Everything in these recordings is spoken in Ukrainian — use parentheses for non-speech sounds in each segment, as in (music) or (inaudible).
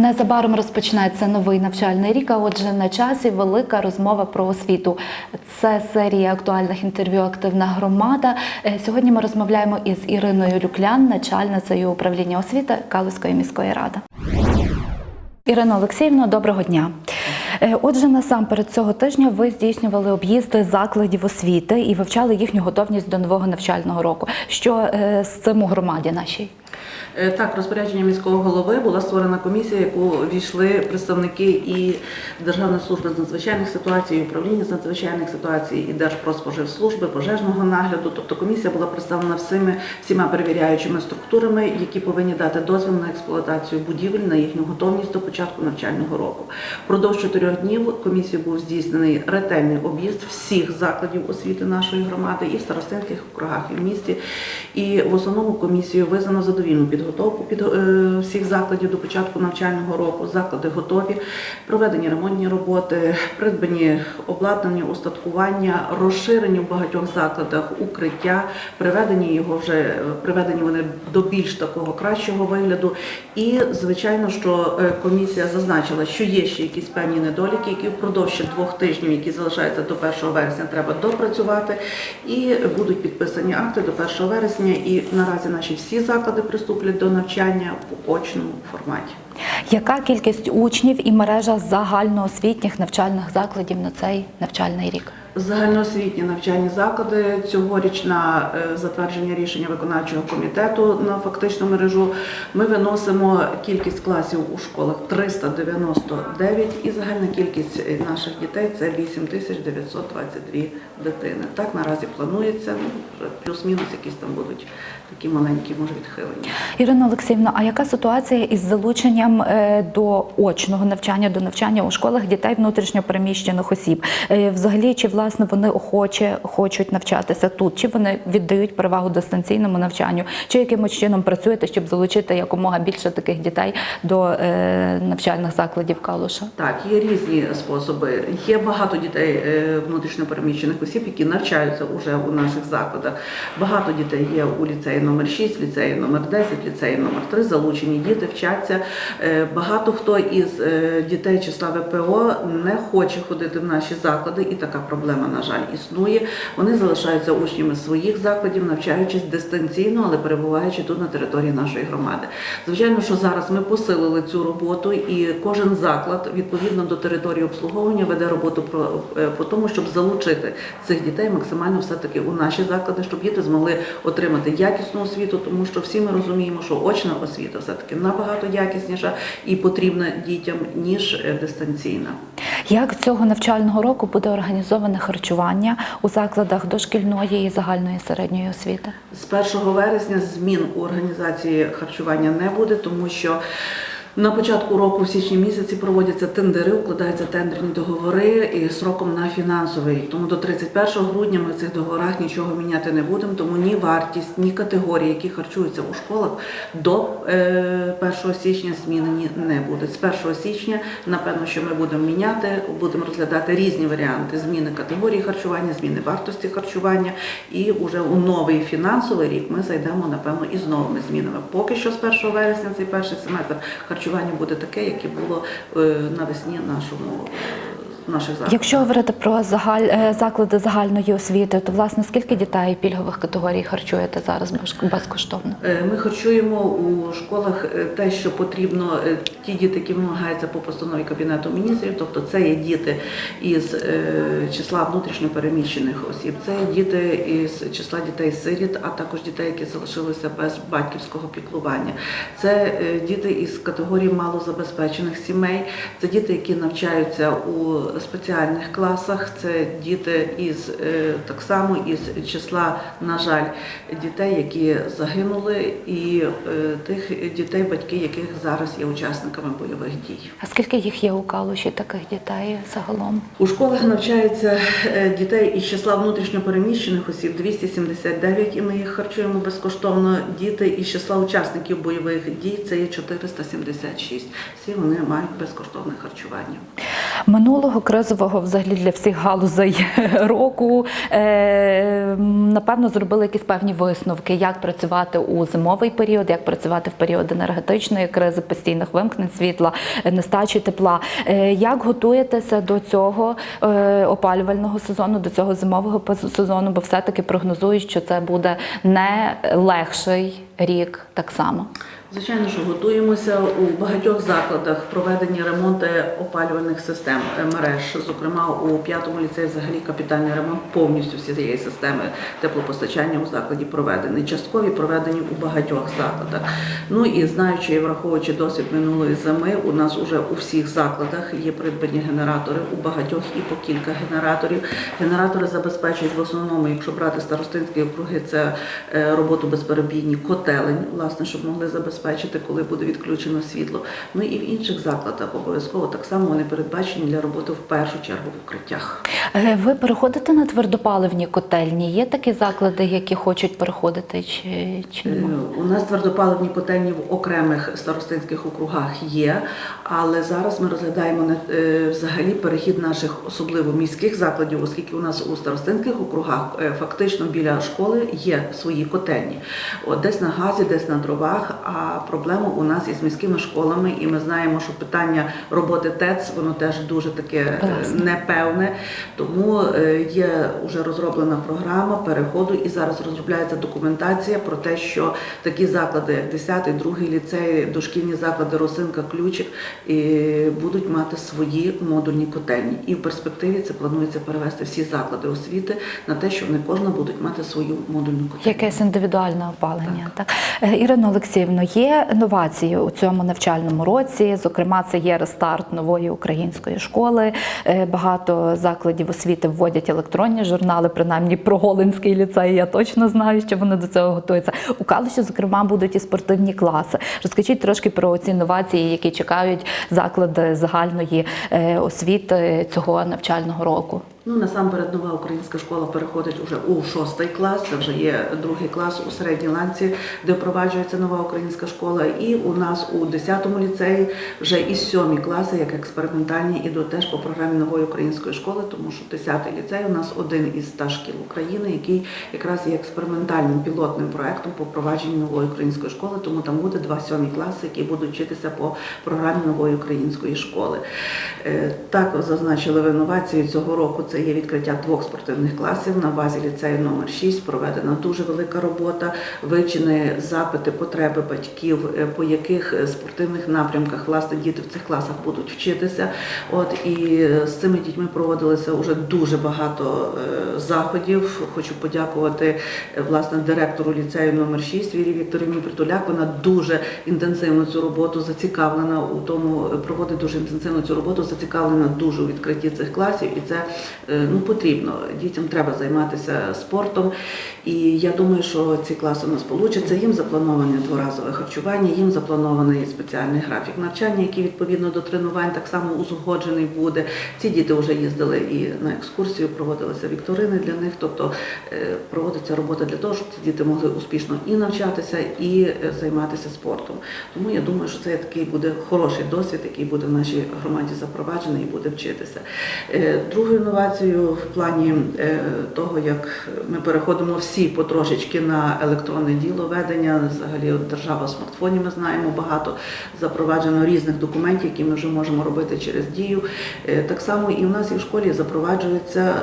Незабаром розпочнеться новий навчальний рік. А отже, на часі велика розмова про освіту. Це серія актуальних інтерв'ю Активна громада. Е, Сьогодні ми розмовляємо із Іриною Люклян, начальницею управління освіти Калузької міської ради. Ірина Олексіївна, доброго дня. Е, Отже, насамперед цього тижня ви здійснювали об'їзди закладів освіти і вивчали їхню готовність до нового навчального року. Що е, з цим у громаді нашій? Е, Так, розпорядження міського голови була створена комісія, яку війшли представники і Державної служби з надзвичайних ситуацій, і управління з надзвичайних ситуацій, і Держпродспоживслужби, пожежного нагляду. Тобто комісія була представлена всіми всіма перевіряючими структурами, які повинні дати дозвіл на експлуатацію будівель на їхню готовність до початку навчального року. Впродовж чотирьох днів комісією був здійснений ретельний об'їзд всіх закладів освіти нашої громади і в старостинських округах і в місті. І в основному комісію визнано задовільну підготовку під е, всіх закладів до початку навчального року. Заклади готові, проведені ремонтні роботи, придбані обладнання, устаткування, розширені в багатьох закладах укриття, приведені його вже приведені вони до більш такого кращого вигляду. І звичайно, що е, комісія зазначила, що є ще якісь певні недоліки, які впродовж двох тижнів, які залишаються до 1 вересня, треба допрацювати. І будуть підписані акти до 1 вересня. І наразі наші всі заклади приступлять до навчання в очному форматі. Яка кількість учнів і мережа загальноосвітніх навчальних закладів на цей навчальний рік? Загальноосвітні навчальні заклади цьогоріч на е, затвердження рішення виконавчого комітету на фактичну мережу ми виносимо кількість класів у школах 399 і загальна кількість е, наших дітей це 8922 дитини. Так наразі планується, ну, плюс-мінус якісь там будуть такі маленькі, може, відхилення. Ірина Олексіївна, а яка ситуація із залученням е, до очного навчання, до навчання у школах дітей внутрішньопереміщених осіб? Е, Взагалі, чи власне вони охоче хочуть навчатися тут, чи вони віддають перевагу дистанційному навчанню, чи якимось чином працюєте, щоб залучити якомога більше таких дітей до е, навчальних закладів Калуша? Так, є різні способи. Є багато дітей внутрішньопереміщених осіб, які навчаються уже у наших закладах. Багато дітей є у ліцеї номер 6, ліцеї номер 10, ліцеї номер 3, залучені діти вчаться. Е, Багато хто із е, дітей числа ВПО не хоче ходити в наші заклади, і така проблема, на жаль, існує. Вони залишаються учнями своїх закладів, навчаючись дистанційно, але перебуваючи тут на території нашої громади. Звичайно, що зараз ми посилили цю роботу, і кожен заклад відповідно до території обслуговування веде роботу е, по тому, щоб залучити цих дітей максимально все таки у наші заклади, щоб діти змогли отримати якісну освіту, тому що всі ми розуміємо, що очна освіта все таки набагато якісніша і потрібна дітям ніж е, дистанційна. Як цього навчального року буде організоване харчування у закладах дошкільної і загальної середньої освіти? З 1 вересня змін у організації харчування не буде, тому що на початку року, в січні місяці, проводяться тендери, укладаються тендерні договори і сроком на фінансовий. Тому до 31 грудня ми в цих договорах нічого міняти не будемо, тому ні вартість, ні категорії, які харчуються у школах, до е, 1 січня змінені не будуть. З 1 січня, напевно, що ми будемо міняти, будемо розглядати різні варіанти зміни категорії харчування, зміни вартості харчування. І вже у новий фінансовий рік ми зайдемо, напевно, із новими змінами. Поки що з 1 вересня цей перший семестр харчування буде таке, яке було е, навесні нашому наших закладах. Якщо говорити про загаль... е, заклади загальної освіти, то власне скільки дітей пільгових категорій харчуєте зараз безкоштовно? Е, Ми харчуємо у школах е, те, що потрібно, ті діти, які вимагаються по постанові Кабінету міністрів, тобто це є діти із числа внутрішньопереміщених осіб, це є діти із числа дітей-сиріт, а також дітей, які залишилися без батьківського піклування. Це діти із категорії малозабезпечених сімей, це діти, які навчаються у спеціальних класах, це діти із е, так само із числа, на жаль, дітей, які загинули, і е, тих дітей, батьки яких зараз є учасниками бойових дій. А скільки їх є у Калуші таких дітей загалом? У школах навчається е, дітей із числа внутрішньопереміщених осіб 279, і ми їх харчуємо безкоштовно. Діти із числа учасників бойових дій це є 476. Всі вони мають безкоштовне харчування. Минулого кризового взагалі для всіх галузей (laughs) року е, напевно зробили якісь певні висновки, як працювати у зимовий період, як працювати в період енергетичної кризи, постійних вимкнень світла, нестачі тепла. Е, Як готуєтеся до цього е, опалювального сезону, до цього зимового сезону? Бо все-таки прогнозують, що це буде не легший рік так само. Звичайно, що готуємося у багатьох закладах проведені ремонти опалювальних систем е, мереж. Зокрема, у п'ятому ліцеї взагалі капітальний ремонт повністю всієї системи теплопостачання у закладі проведений. Часткові проведені у багатьох закладах. Ну і знаючи і враховуючи досвід минулої зими, у нас уже у всіх закладах є придбані генератори, у багатьох і по кілька генераторів. Генератори забезпечують в основному, якщо брати старостинські округи, це е, роботу безперебійні котелень, власне, щоб могли забезпечити, коли буде відключено світло. Ну і в інших закладах обов'язково так само вони передбачені для роботи в першу чергу в укриттях. Е, Ви переходите на твердопаливні котельні? Є такі заклади, які хочуть переходити, чи, чи Е. У нас твердопаливні котельні в окремих старостинських округах є, але зараз ми розглядаємо е, взагалі перехід наших особливо міських закладів, оскільки у нас у старостинських округах фактично біля школи є свої котельні. От десь на газі, десь на дровах. А проблема у нас із міськими школами, і ми знаємо, що питання роботи ТЕЦ воно теж дуже таке е, Власне. непевне. Тому е, є вже розроблена програма переходу, і зараз розробляється документація про те, що такі заклади, як 10, 2 ліцей, дошкільні заклади Росинка, Ключик, і будуть мати свої модульні котельні. І в перспективі це планується перевести всі заклади освіти на те, що вони кожна будуть мати свою модульну котельню. Якесь індивідуальне опалення. Так. Е, Ірино Олексіївно, є новації у цьому навчальному році. Зокрема, це є рестарт нової української школи. Е, Багато закладів освіти вводять електронні журнали, принаймні про Голинський ліцей. Я точно знаю, що вони до цього готуються. У Калуші, зокрема, будуть і спортивні класи. Розкажіть трошки про ці новації, які чекають заклади загальної е, освіти цього навчального року. Ну, насамперед, нова українська школа переходить уже у шостий клас. Це вже є другий клас у середній ланці, де впроваджується нова українська школа. І у нас у 10-му ліцеї вже і сьомі класи, як експериментальні, ідуть теж по програмі нової української школи, тому що 10-й ліцей у нас один із ста шкіл України, який якраз є експериментальним пілотним проектом по впровадженню нової української школи. Тому там буде два сьомі класи, які будуть вчитися по програмі нової української школи. Е, Так зазначили в інновації цього року. Це є відкриття двох спортивних класів на базі ліцею номер 6 Проведена дуже велика робота, вивчені запити, потреби батьків, е, по яких е, спортивних напрямках власне діти в цих класах будуть вчитися. От і е, з цими дітьми проводилося вже дуже багато заходів. Хочу подякувати власне директору ліцею номер 6 Вірі Вікторівні Притуляк. Вона дуже інтенсивно цю роботу зацікавлена у тому, проводить дуже інтенсивно цю роботу, зацікавлена дуже у відкритті цих класів, і це ну потрібно. Дітям треба займатися спортом. І я думаю, що ці класи у нас получаться. Їм заплановане дворазове харчування, їм запланований спеціальний графік навчання, який відповідно до тренувань так само узгоджений буде. Ці діти вже їздили і на екскурсію, проводилися вікторини для них, тобто е, проводиться робота для того, щоб ці діти могли успішно і навчатися, і е, займатися спортом. Тому я думаю, що це такий буде хороший досвід, який буде в нашій громаді запроваджений і буде вчитися. Е, Другою інновацією в плані е, того, як ми переходимо всі потрошечки на електронне діло ведення, взагалі от держава в смартфоні ми знаємо багато запроваджено різних документів, які ми вже можемо робити через дію. Е, Так само і в нас і в школі запроваджується.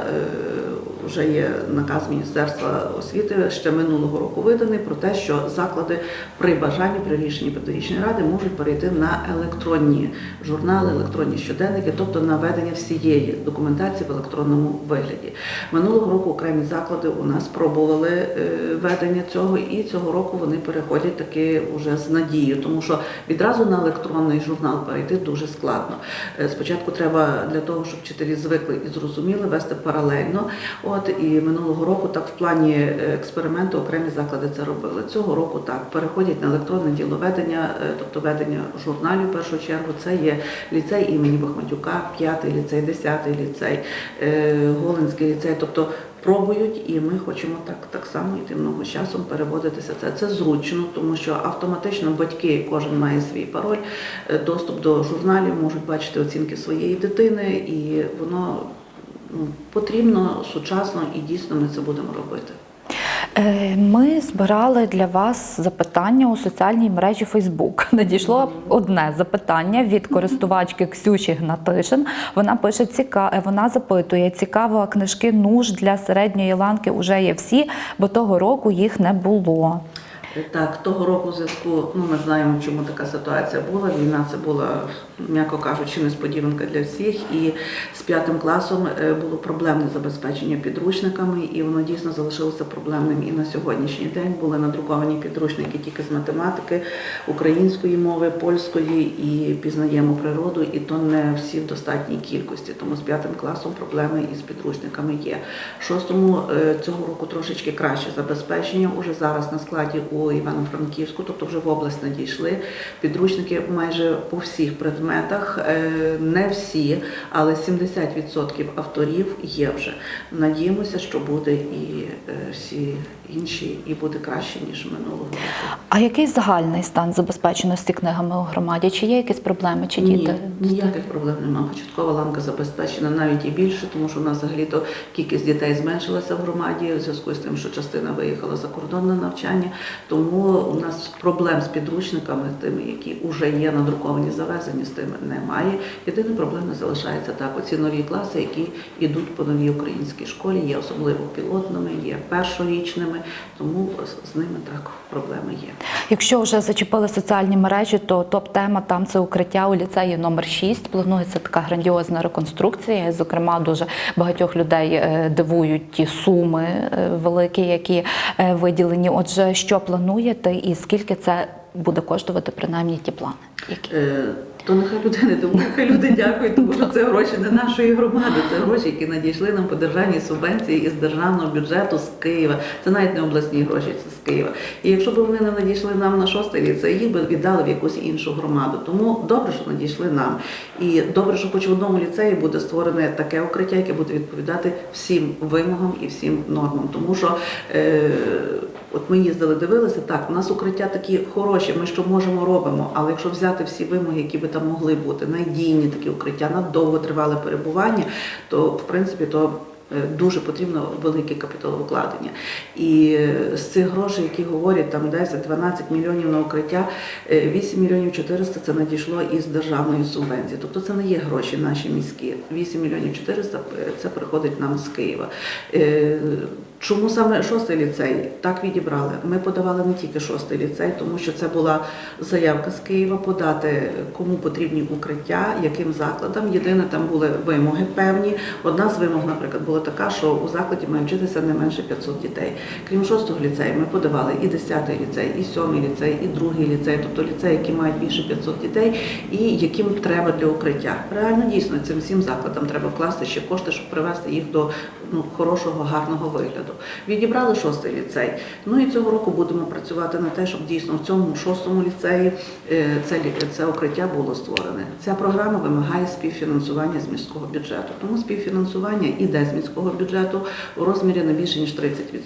Вже є наказ Міністерства освіти ще минулого року виданий про те, що заклади при бажанні при рішенні педагогічної ради можуть перейти на електронні журнали, електронні щоденники, тобто на ведення всієї документації в електронному вигляді. Минулого року окремі заклади у нас пробували е, ведення цього, і цього року вони переходять таки вже з надією, тому що відразу на електронний журнал перейти дуже складно. Е, Спочатку треба для того, щоб вчителі звикли і зрозуміли вести паралельно. От і минулого року так в плані е, експерименту окремі заклади це робили. Цього року так переходять на електронне діловедення, е, тобто ведення журналів в першу чергу. Це є ліцей імені Бахматюка, п'ятий ліцей, десятий ліцей, е, Голинський ліцей, тобто. пробують, і ми хочемо так, так само йти много часом переводитися. Це, це зручно, тому що автоматично батьки, кожен має свій пароль, доступ до журналів, можуть бачити оцінки своєї дитини, і воно потрібно сучасно і дійсно ми це будемо робити. Е, Ми збирали для вас запитання у соціальній мережі Фейсбук. (laughs) Надійшло одне запитання від користувачки Ксюші Гнатишин. Вона пише: ціка... вона запитує: цікаво, книжки нуж для середньої ланки вже є всі, бо того року їх не було. Так, того року в зв'язку, ну ми знаємо, чому така ситуація була. Війна це була, м'яко кажучи, несподіванка для всіх. І з п'ятим класом е, було проблемне забезпечення підручниками, і воно дійсно залишилося проблемним і на сьогоднішній день. Були надруковані підручники тільки з математики, української мови, польської і пізнаємо природу, і то не всі в достатній кількості. Тому з п'ятим класом проблеми із підручниками є. Шостому е, цього року трошечки краще забезпечення. Уже зараз на складі у Івано-Франківську, тобто вже в область надійшли підручники майже по всіх предметах. Е, Не всі, але 70% авторів є вже. Надіємося, що буде і е, всі інші, і буде краще ніж минулого року. А який загальний стан забезпеченості книгами у громаді? Чи є якісь проблеми, чи діти? Ні, ніяких проблем немає. Початкова ланка забезпечена навіть і більше, тому що в нас взагалі то кількість дітей зменшилася в громаді в зв'язку з тим, що частина виїхала за кордон на навчання. Тому у нас проблем з підручниками, тими, які вже є надруковані, завезені, з тими немає. Єдина проблема залишається так. Оці нові класи, які йдуть по новій українській школі, є особливо пілотними, є першорічними, тому з- ними так проблеми є. Якщо вже зачепили соціальні мережі, то топ-тема там це укриття у ліцеї номер 6. Планується така грандіозна реконструкція. Зокрема, дуже багатьох людей е, дивують ті суми е, великі, які е, виділені. Отже, що плануєте і скільки це буде коштувати принаймні ті плани? Які? Е, То нехай люди не думають, хай люди дякують, тому що це гроші не нашої громади, це гроші, які надійшли нам по державній субвенції із державного бюджету з Києва. Це навіть не обласні гроші, це з Києва. І якщо б вони не надійшли нам на шостий ліцей, їх би віддали в якусь іншу громаду. Тому добре, що надійшли нам. І добре, що хоч в одному ліцеї буде створене таке укриття, яке буде відповідати всім вимогам і всім нормам. Тому що е, от ми їздили, дивилися, так, у нас укриття такі хороші, ми що можемо робимо, але якщо взяти всі вимоги, які би там могли бути, надійні такі укриття, на довготривале перебування, то в принципі то. е, Дуже потрібно велике капіталовкладення. І е, з цих грошей, які говорять, там 10-12 мільйонів на укриття, е, 8 мільйонів 400 це надійшло із державної субвенції. Тобто це не є гроші наші міські. 8 мільйонів 400 е, це приходить нам з Києва. Чому саме шостий ліцей так відібрали? Ми подавали не тільки шостий ліцей, тому що це була заявка з Києва подати, кому потрібні укриття, яким закладам. Єдине, там були вимоги певні. Одна з вимог, наприклад, була така, що у закладі має вчитися не менше 500 дітей. Крім шостого ліцею, ми подавали і 10-й ліцей, і 7-й ліцей, і другий ліцей, тобто ліцеї, які мають більше 500 дітей, і яким треба для укриття. Реально дійсно цим всім закладам треба вкласти ще кошти, щоб привести їх до ну, хорошого, гарного вигляду. Відібрали шостий ліцей. Ну і цього року будемо працювати на те, щоб дійсно в цьому шостому ліцеї е, це, це укриття було створене. Ця програма вимагає співфінансування з міського бюджету. Тому співфінансування іде з міського бюджету у розмірі не більше ніж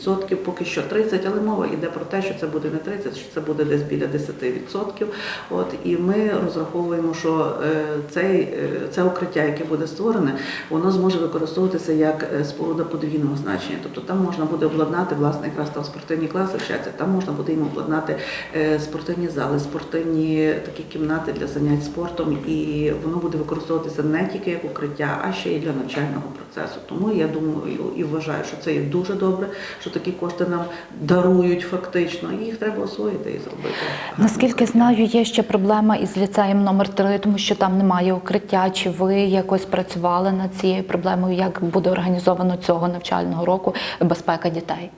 30%, поки що 30%, але мова йде про те, що це буде не 30%, що це буде десь біля 10%. От і ми розраховуємо, що е, цей, е, це укриття, яке буде створене, воно зможе використовуватися як споруда подвійного значення. Тобто там можна буде обладнати, власне, якраз там спортивні класи вчаться, там можна буде їм обладнати е, спортивні зали, спортивні такі кімнати для занять спортом, і воно буде використовуватися не тільки як укриття, а ще й для навчального процесу. Тому я думаю і вважаю, що це є дуже добре, що такі кошти нам дарують фактично, їх треба освоїти і зробити. Наскільки знаю, є ще проблема із ліцеєм номер 3 тому що там немає укриття. Чи ви якось працювали над цією проблемою? Як буде організовано цього навчального року безпека дітей?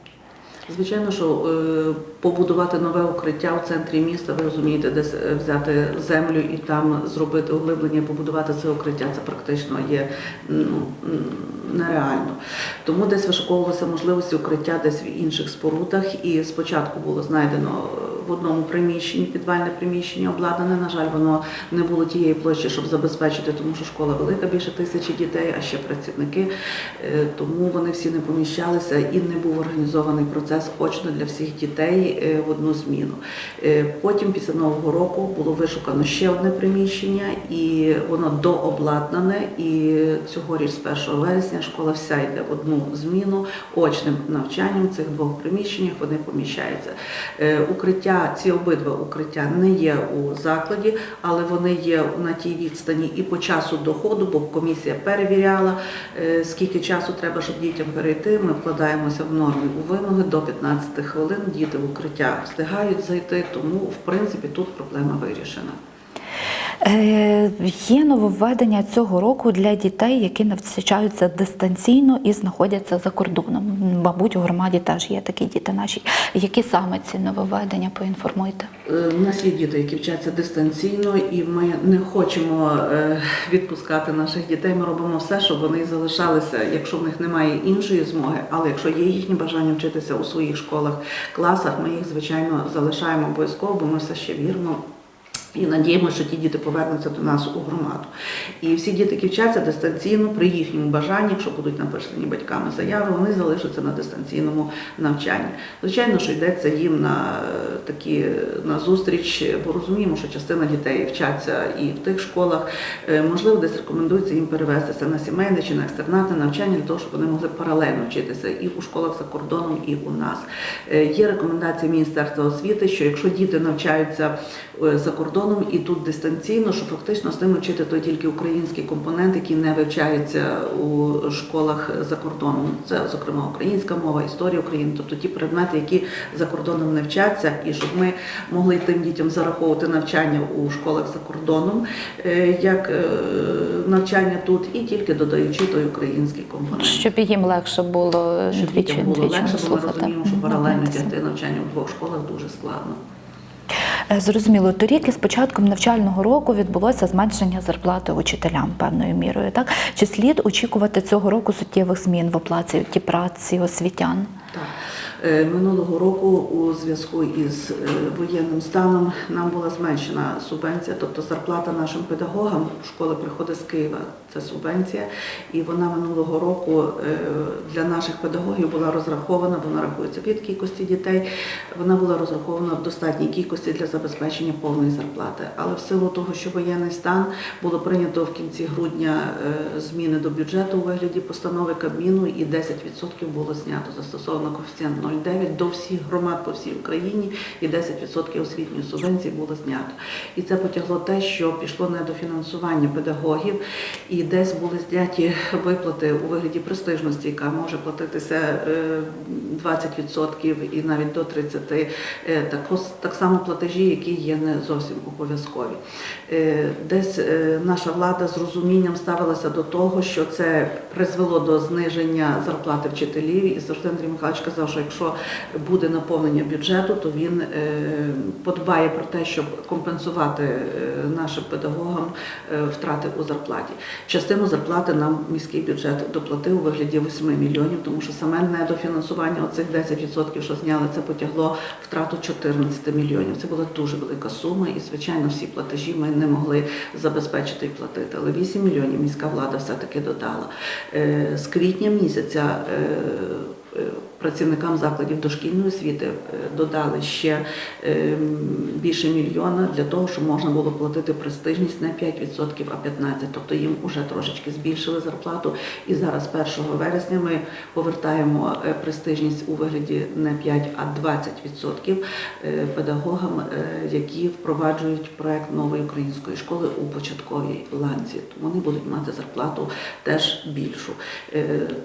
Звичайно, що е, побудувати нове укриття в центрі міста, ви розумієте, десь е, взяти землю і там зробити углиблення, побудувати це укриття, це практично є ну, нереально. Тому десь вишуковувалися можливості укриття десь в інших спорудах, і спочатку було знайдено. В одному приміщенні, підвальне приміщення обладнане. На жаль, воно не було тієї площі, щоб забезпечити, тому що школа велика, більше тисячі дітей, а ще працівники. Е, Тому вони всі не поміщалися і не був організований процес очно для всіх дітей е, в одну зміну. Е, Потім, після нового року, було вишукано ще одне приміщення, і воно дообладнане. І цьогоріч, з 1 вересня, школа вся йде в одну зміну очним навчанням в цих двох приміщеннях. Вони поміщаються. Е, Укриття, ці обидва укриття не є у закладі, але вони є на тій відстані і по часу доходу, бо комісія перевіряла, е, скільки часу треба, щоб дітям перейти. Ми вкладаємося в норми у вимоги до 15 хвилин. Діти в укриття встигають зайти, тому в принципі тут проблема вирішена. Е, Є нововведення цього року для дітей, які навчаються дистанційно і знаходяться за кордоном. Мабуть, у громаді теж є такі діти наші. Які саме ці нововведення? Поінформуйте. Е, У нас є діти, які вчаться дистанційно, і ми не хочемо е, відпускати наших дітей. Ми робимо все, щоб вони залишалися, якщо в них немає іншої змоги, але якщо є їхнє бажання вчитися у своїх школах, класах, ми їх звичайно залишаємо обов'язково, бо ми все ще віримо. І надіємося, що ті діти повернуться до нас у громаду. І всі діти, які вчаться дистанційно, при їхньому бажанні, якщо будуть написані батьками заяви, вони залишаться на дистанційному навчанні. Звичайно, що йдеться їм на е, такі на зустріч, бо розуміємо, що частина дітей вчаться і в тих школах. Е, Можливо, десь рекомендується їм перевестися на сімейне чи на екстернатне навчання для того, щоб вони могли паралельно вчитися і у школах за кордоном, і у нас. Е, Є рекомендації Міністерства освіти, що якщо діти навчаються е, за кордоном і тут дистанційно, що фактично з ними вчити той тільки український компонент, який не вивчається у школах за кордоном. Це, зокрема, українська мова, історія України, тобто ті предмети, які за кордоном не вчаться, і щоб ми могли тим дітям зараховувати навчання у школах за кордоном, е, як е, навчання тут, і тільки додаючи той український компонент. Щоб їм легше було Щоб двічі, було двічі легше, бо ми розуміємо, що паралельно намагатися. тягти навчання у двох школах дуже складно. Е, Зрозуміло, торік із початком навчального року відбулося зменшення зарплати учителям певною мірою. Так чи слід очікувати цього року суттєвих змін в оплаті праці освітян? Так. Е, Минулого року у зв'язку із е, воєнним станом нам була зменшена субвенція, тобто зарплата нашим педагогам школи приходить з Києва. Це субвенція, і вона минулого року е, для наших педагогів була розрахована, вона рахується від кількості дітей. Вона була розрахована в достатній кількості для забезпечення повної зарплати. Але в силу того, що воєнний стан було прийнято в кінці грудня е, зміни до бюджету у вигляді постанови Кабміну, і 10% було знято застосовано коефіцієнт 0,9 до всіх громад по всій Україні, і 10% освітньої субвенції було знято. І це потягло те, що пішло недофінансування педагогів, і десь були зняті виплати у вигляді престижності, яка може платитися е, 20% і навіть до 30%. Е, Так, так само платежі, які є не зовсім обов'язкові. Е, Десь е, наша влада з розумінням ставилася до того, що це призвело до зниження зарплати вчителів. І завжди Андрій Михайлович казав, що якщо буде наповнення бюджету, то він е, подбає про те, щоб компенсувати е, нашим педагогам е, втрати у зарплаті. Частину зарплати нам міський бюджет доплатив у вигляді 8 мільйонів, тому що саме недофінансування оцих 10%, що зняли, це потягло втрату 14 мільйонів. Це була дуже велика сума, і звичайно всі платежі ми не могли забезпечити і платити. Але 8 мільйонів міська влада все-таки додала. Е, З квітня місяця. Працівникам закладів дошкільної освіти е, додали ще е, більше мільйона для того, щоб можна було платити престижність не 5%, а 15%. Тобто їм вже трошечки збільшили зарплату. І зараз 1 вересня ми повертаємо е, престижність у вигляді не 5, а 20% е, педагогам, які впроваджують проект нової української школи у початковій ланці. Вони будуть мати зарплату теж більшу.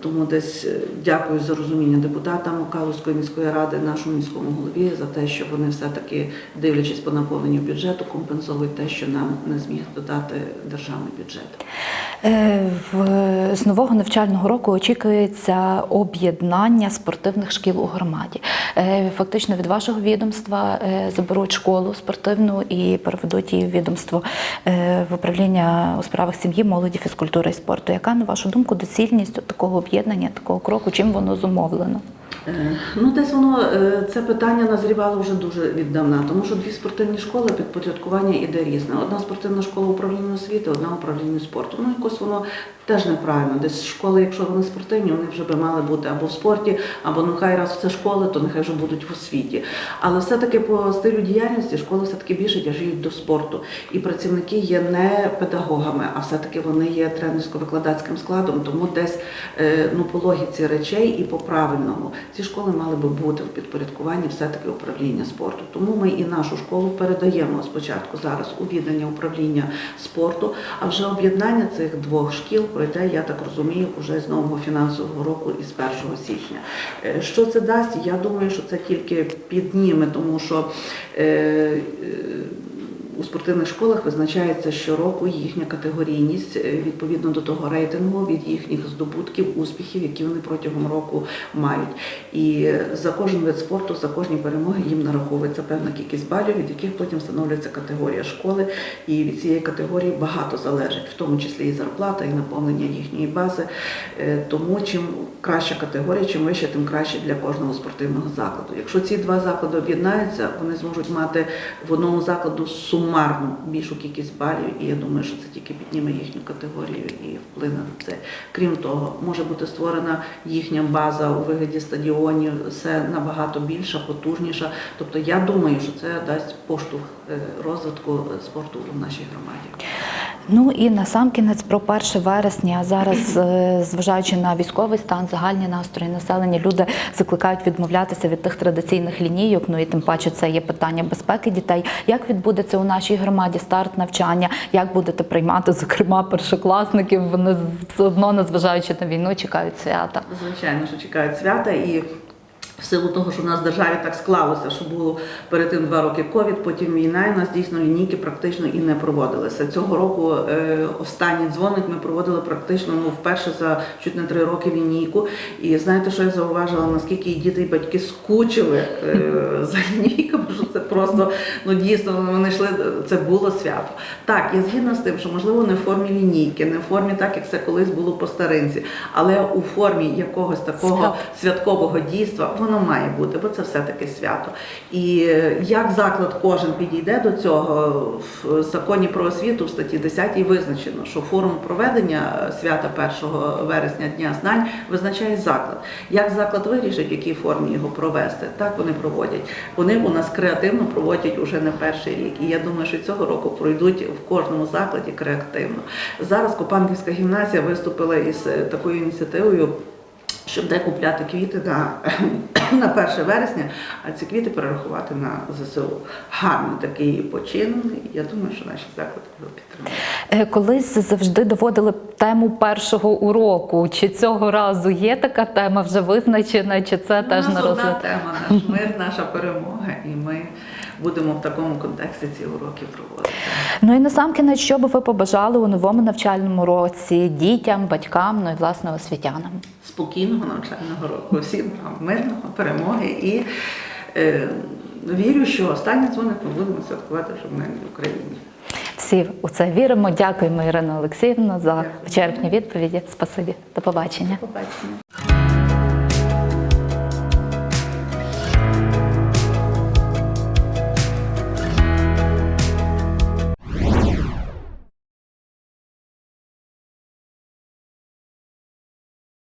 Тому десь дякую за розуміння депутатам Калузької міської ради, нашому міському голові за те, що вони все-таки, дивлячись по наповненню бюджету, компенсують те, що нам не зміг додати державний бюджет. Е, З нового навчального року очікується об'єднання спортивних шкіл у громаді. Е, Фактично від вашого відомства е, заберуть школу спортивну і переведуть її в відомство в управління у справах сім'ї, молоді, фізкультури і спорту. Яка, на вашу думку, доцільність такого об'єднання, такого кроку? Чим воно зумовлено? Е, Ну, десь воно е, це питання назрівало вже дуже віддавна, тому що дві спортивні школи підпорядкування іде різне. Одна спортивна школа управління освіти, одна управління спорту. Ну, якось воно теж неправильно. Десь школи, якщо вони спортивні, вони вже би мали бути або в спорті, або ну хай раз це школи, то нехай вже будуть в освіті. Але все-таки по стилю діяльності школи все-таки більше тяжіють до спорту. І працівники є не педагогами, а все-таки вони є тренерсько-викладацьким складом, тому десь е, ну, по логіці речей і по правильному ці школи мали би бути в підпорядкуванні все-таки управління спорту. Тому ми і нашу школу передаємо спочатку зараз у віддання управління спорту, а вже об'єднання цих двох шкіл пройде, я так розумію, уже з нового фінансового року із 1 січня. Е, Що це дасть? Я думаю, що це тільки підніме, тому що е, у спортивних школах визначається щороку їхня категорійність е, відповідно до того рейтингу від їхніх здобутків, успіхів, які вони протягом року мають. І за кожен вид спорту, за кожні перемоги їм нараховується певна кількість балів, від яких потім встановлюється категорія школи. І від цієї категорії багато залежить, в тому числі і зарплата, і наповнення їхньої бази. Е, Тому чим краща категорія, чим вище, тим краще для кожного спортивного закладу. Якщо ці два заклади об'єднаються, вони зможуть мати в одному закладу сумарну більшу кількість балів, і я думаю, що це тільки підніме їхню категорію і вплине на це. Крім того, може бути створена їхня база у вигляді стадіонів, все набагато більша, потужніша. Тобто я думаю, що це дасть поштовх е, розвитку спорту в нашій громаді. Ну і на сам кінець про 1 вересня. Зараз, е, зважаючи на військовий стан, загальні настрої населення, люди закликають відмовлятися від тих традиційних лінійок. Ну і тим паче це є питання безпеки дітей. Як відбудеться у нашій громаді старт навчання? Як будете приймати, зокрема, першокласників? Вони все одно, незважаючи на війну, чекають свята. Звичайно, що чекають свята і. В силу того, що в нас в державі так склалося, що було перед тим два роки ковід, потім війна, і у нас дійсно лінійки практично і не проводилися. Цього року е, останній дзвоник ми проводили практично ну, вперше за чуть не три роки лінійку. І знаєте, що я зауважила, наскільки і діти, і батьки скучили е, за лінійками, що це просто ну дійсно вони йшли. Це було свято. Так, я згідна з тим, що можливо не в формі лінійки, не в формі так, як це колись було по старинці, але у формі якогось такого Свято. святкового дійства воно має бути, бо це все-таки свято. І е, як заклад кожен підійде до цього в законі про освіту в статті 10 визначено, що форум проведення свята 1 вересня Дня знань визначає заклад. Як заклад вирішить, в якій формі його провести, так вони проводять. Вони у нас креативно проводять уже не перший рік. І я думаю, що цього року пройдуть в кожному закладі креативно. Зараз Копанківська гімназія виступила із е, такою ініціативою. Щоб де купляти квіти на, (coughs) на 1 вересня, а ці квіти перерахувати на ЗСУ. Гарний такий почин. Я думаю, що наші заклади його підтримують. Е, Колись завжди доводили тему першого уроку. Чи цього разу є така тема вже визначена, чи це теж на одна розгляд? тема наш мир, наша перемога, і ми будемо в такому контексті ці уроки проводити. Ну і насамкінець, що би ви побажали у новому навчальному році дітям, батькам, ну і власне освітянам? Спокійного навчального року, всім нам мирного, перемоги і е, вірю, що останній дзвоник ми будемо святкувати в мирній Україні. Всі у це віримо. Дякуємо, Ірина Олексіївна, за Дякую. вичерпні відповіді. Спасибі. До побачення. Побачення.